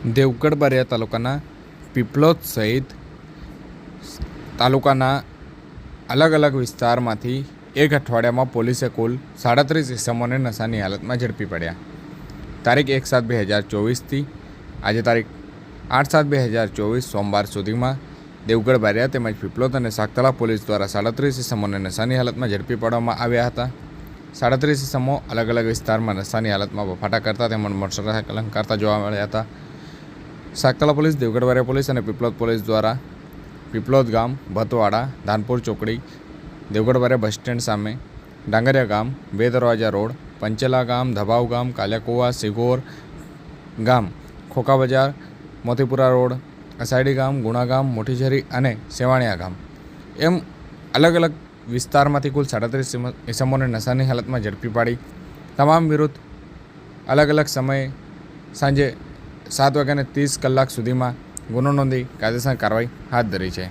દેવગઢ બારિયા તાલુકાના પીપલોદ સહિત તાલુકાના અલગ અલગ વિસ્તારમાંથી એક અઠવાડિયામાં પોલીસે કુલ સાડત્રીસ ઇસમોને નશાની હાલતમાં ઝડપી પડ્યા. તારીખ એક સાત બે હજાર ચોવીસથી આજે તારીખ આઠ સાત બે હજાર ચોવીસ સોમવાર સુધીમાં દેવગઢ બારિયા તેમજ પીપલોદ અને સાગતળા પોલીસ દ્વારા સાડત્રીસ ઇસમોને નશાની હાલતમાં ઝડપી પાડવામાં આવ્યા હતા. સાડત્રીસ ઇસમો અલગ અલગ વિસ્તારમાં નશાની હાલતમાં બફાટા કરતા તેમજ મોટરસાયકલ કરતા જોવા મળ્યા હતા. સાગતળા પોલીસ દેવગઢ પોલીસ અને પીપલોદ પોલીસ દ્વારા પીપલોદ ગામ, ભતવાડા, ધાનપુર ચોકડી દેવગઢ બસ સ્ટેન્ડ સામે ડાંગરિયા ગામ, બે દરવાજા રોડ, પંચેલા ગામ ધબાવ ગામ, કાલિયાકુવા, સિગોર ગામ, ખોખા બજાર, મોતીપુરા રોડ, અસાયડી ગામ, ગુણા ગામ, મોટીઝરી અને સેવાણિયા ગામ. એમ અલગ અલગ વિસ્તારમાંથી કુલ સાડત્રીસ ઇસમોને નશાની હાલતમાં ઝડપી પાડી. તમામ વિરુદ્ધ અલગ અલગ સમયે સાંજે સાત વાગ્યાને ત્રીસ કલાક સુધીમાં ગુનો નોંધી કાયદેસર કાર્યવાહી હાથ ધરી છે.